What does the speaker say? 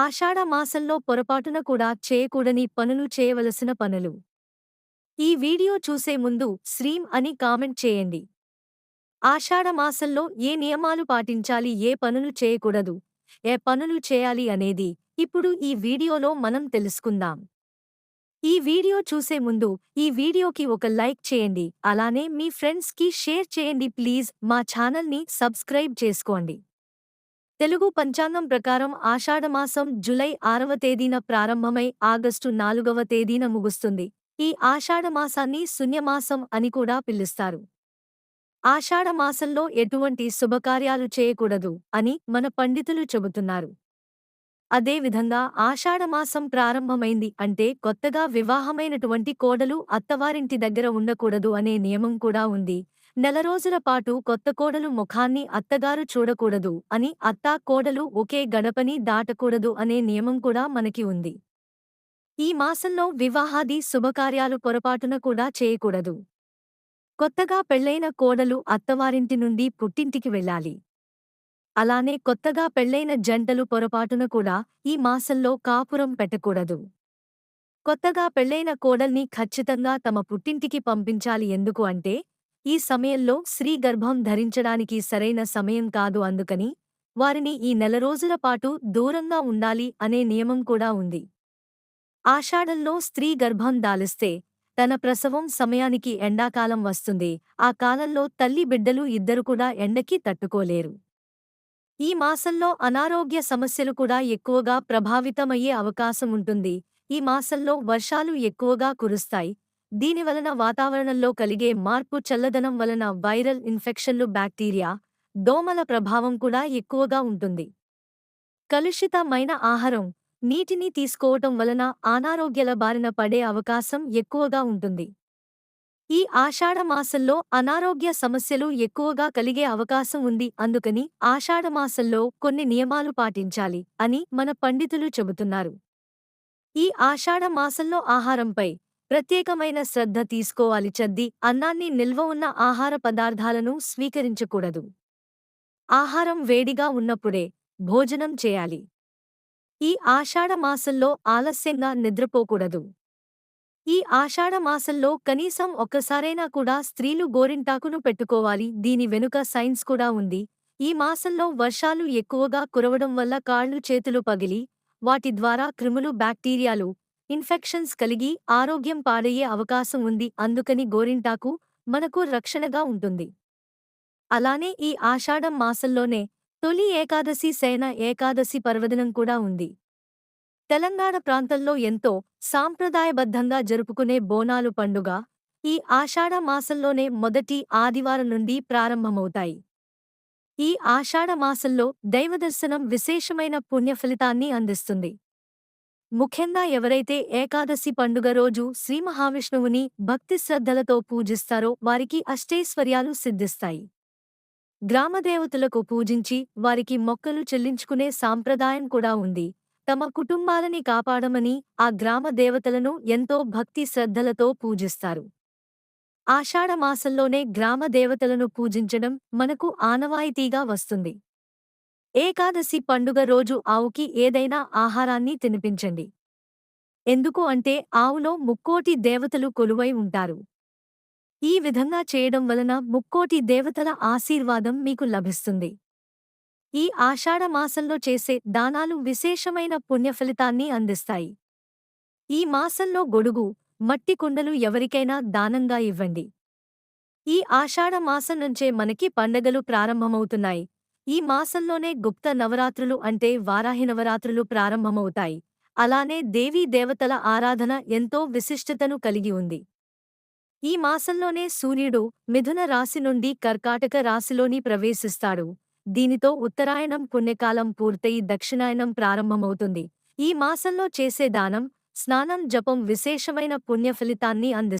ఆషాఢ మాసంలో పొరపాటున కూడా చేయకూడని పనులు చేయవలసిన పనులు. ఈ వీడియో చూసే ముందు శ్రీం అని కామెంట్ చేయండి. ఆషాఢ మాసంలో ఏ నియమాలు పాటించాలి ఏ పనులు చేయకూడదు ఏ పనులు చేయాలి అనేది ఇప్పుడు ఈ వీడియోలో మనం తెలుసుకుందాం. ఈ వీడియో చూసే ముందు ఈ వీడియోకి ఒక లైక్ చేయండి అలానే మీ ఫ్రెండ్స్కి షేర్ చేయండి. ప్లీజ్ మా ఛానల్ని సబ్స్క్రైబ్ చేసుకోండి. తెలుగు పంచాంగం ప్రకారం ఆషాఢమాసం జులై ఆరవ తేదీన ప్రారంభమై ఆగస్టు నాలుగవ తేదీన ముగుస్తుంది. ఈ ఆషాఢమాసాన్ని శూన్యమాసం అని కూడా పిలుస్తారు. ఆషాఢమాసంలో ఎటువంటి శుభకార్యాలు చేయకూడదు అని మన పండితులు చెబుతున్నారు. అదేవిధంగా ఆషాఢమాసం ప్రారంభమైంది అంటే కొత్తగా వివాహమైనటువంటి కోడలు అత్తవారింటి దగ్గర ఉండకూడదు అనే నియమం కూడా ఉంది. నెల రోజుల పాటు కొత్త కోడలు ముఖాన్ని అత్తగారు చూడకూడదు అని అత్తా కోడలు ఒకే గడపని దాటకూడదు అనే నియమం కూడా మనకి ఉంది. ఈ మాసంలో వివాహాది శుభకార్యాలు పొరపాటున కూడా చేయకూడదు. కొత్తగా పెళ్ళైన కోడలు అత్తవారింటి నుండి పుట్టింటికి వెళ్ళాలి. అలానే కొత్తగా పెళ్ళైన జంటలు పొరపాటున కూడా ఈ మాసంలో కాపురం పెట్టకూడదు. కొత్తగా పెళ్ళైన కోడల్ని ఖచ్చితంగా తమ పుట్టింటికి పంపించాలి ఎందుకు అంటే ఈ సమయంలో స్త్రీ గర్భం ధరించడానికి సరైన సమయం కాదు అందుకని వారిని ఈ నెల రోజుల పాటు దూరంగా ఉండాలి అనే నియమం కూడా ఉంది. ఆషాఢంలో స్త్రీ గర్భం దాలిస్తే తన ప్రసవం సమయానికి ఎండాకాలం వస్తుంది. ఆ కాలంలో తల్లి బిడ్డలు ఇద్దరు కూడా ఎండకి తట్టుకోలేరు. ఈ మాసంలో అనారోగ్య సమస్యలు కూడా ఎక్కువగా ప్రభావితమయ్యే అవకాశం ఉంటుంది. ఈ మాసంలో వర్షాలు ఎక్కువగా కురుస్తాయి. దీనివలన వాతావరణంలో కలిగే మార్పు చల్లదనం వలన వైరల్ ఇన్ఫెక్షన్లు బ్యాక్టీరియా దోమల ప్రభావం కూడా ఎక్కువగా ఉంటుంది. కలుషితమైన ఆహారం నీటిని తీసుకోవటం వలన అనారోగ్యాల బారిన పడే అవకాశం ఎక్కువగా ఉంటుంది. ఈ ఆషాఢమాసంలో అనారోగ్య సమస్యలు ఎక్కువగా కలిగే అవకాశం ఉంది. అందుకని ఆషాఢమాసంలో కొన్ని నియమాలు పాటించాలి అని మన పండితులు చెబుతున్నారు. ఈ ఆషాఢమాసంలో ఆహారంపై ప్రత్యేకమైన శ్రద్ధ తీసుకోవాలి చద్ది అన్నాన్ని నిల్వ ఉన్న ఆహార పదార్థాలను స్వీకరించకూడదు. ఆహారం వేడిగా ఉన్నప్పుడే భోజనం చేయాలి. ఈ ఆషాఢమాసంలో ఆలస్యంగా నిద్రపోకూడదు. ఈ ఆషాఢమాసంలో కనీసం ఒక్కసారైనా కూడా స్త్రీలు గోరింటాకును పెట్టుకోవాలి దీని వెనుక సైన్స్ కూడా ఉంది. ఈ మాసంలో వర్షాలు ఎక్కువగా కురవడం వల్ల కాళ్ళు చేతులు పగిలి వాటి ద్వారా క్రిములు బ్యాక్టీరియాలు ఇన్ఫెక్షన్స్ కలిగి ఆరోగ్యం పాడయ్యే అవకాశం ఉంది అందుకని గోరింటాకు మనకు రక్షణగా ఉంటుంది. అలానే ఈ ఆషాఢం మాసంలోనే తొలి ఏకాదశి సేన ఏకాదశి పర్వదినం కూడా ఉంది. తెలంగాణ ప్రాంతంలో ఎంతో సాంప్రదాయబద్ధంగా జరుపుకునే బోనాలు పండుగ ఈ ఆషాఢ మాసంలోనే మొదటి ఆదివారం నుండి ప్రారంభమవుతాయి. ఈ ఆషాఢ మాసంలో దైవదర్శనం విశేషమైన పుణ్యఫలితాన్ని అందిస్తుంది. ముఖ్యంగా ఎవరైతే ఏకాదశి పండుగ రోజు శ్రీమహావిష్ణువుని భక్తి శ్రద్ధలతో పూజిస్తారో వారికి అష్టైశ్వర్యాలు సిద్ధిస్తాయి. గ్రామదేవతలకు పూజించి వారికి మొక్కలు చెల్లించుకునే సాంప్రదాయం కూడా ఉంది. తమ కుటుంబాలని కాపాడమని ఆ గ్రామ దేవతలను ఎంతో భక్తి శ్రద్ధలతో పూజిస్తారు. ఆషాఢమాసంలోనే గ్రామ దేవతలను పూజించడం మనకు ఆనవాయితీగా వస్తుంది. ఏకాదశి పండుగ రోజు ఆవుకి ఏదైనా ఆహారాన్ని తినిపించండి. ఎందుకు అంటే ఆవులో ముక్కోటి దేవతలు కొలువై ఉంటారు. ఈ విధంగా చేయడం వలన ముక్కోటి దేవతల ఆశీర్వాదం మీకు లభిస్తుంది. ఈ ఆషాఢమాసంలో చేసే దానాలు విశేషమైన పుణ్యఫలితాన్ని అందిస్తాయి. ఈ మాసంలో గొడుగు మట్టి కుండలు ఎవరికైనా దానంగా ఇవ్వండి. ఈ ఆషాఢమాసం నుంచే మనకి పండగలు ప్రారంభమవుతున్నాయి. ఈ మాసంలోనే గుప్త నవరాత్రులు అంటే వారాహి నవరాత్రులు ప్రారంభమవుతాయి. అలానే దేవీ దేవతల ఆరాధన ఎంతో విశిష్టతను కలిగి ఉంది. ఈ మాసంలోనే సూర్యుడు మిథున రాశి నుండి కర్కాటక రాశిలోని ప్రవేశిస్తాడు. దీనితో ఉత్తరాయణం పుణ్యకాలం పూర్తయి దక్షిణాయనం ప్రారంభమవుతుంది. ఈ మాసంలో చేసే దానం స్నానం జపం విశేషమైన పుణ్య ఫలితాన్ని అందిస్తుంది.